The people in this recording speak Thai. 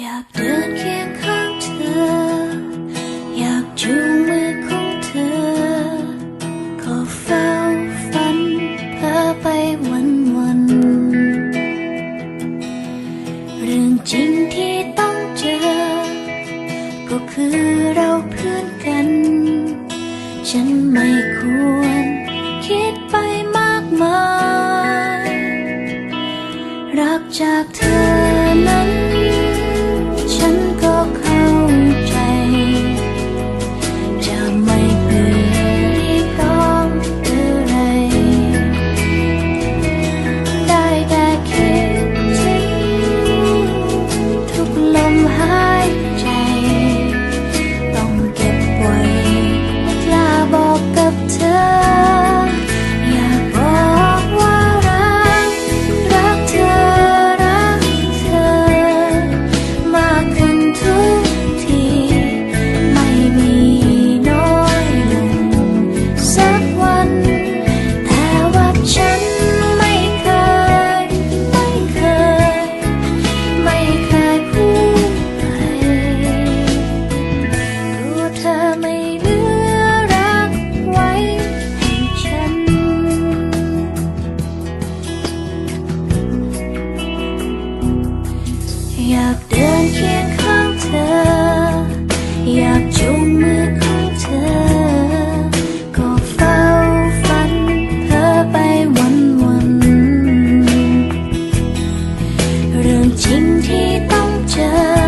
อยากเดินเคียงข้างเธอ อยากจูงมือของเธอ ขอเฝ้าฝันเพ้อไปวันวัน เรื่องจริงที่ต้องเจอ ก็คือเราเพื่อนกัน ฉันไม่ควรคิดไปมากมาย รักจากเธอ อยากเดินเคียงข้างเธอ อยากจูงมือของเธอ ก็เฝ้าฝันเธอไปวันวัน เรื่องจริงที่ต้องเจอ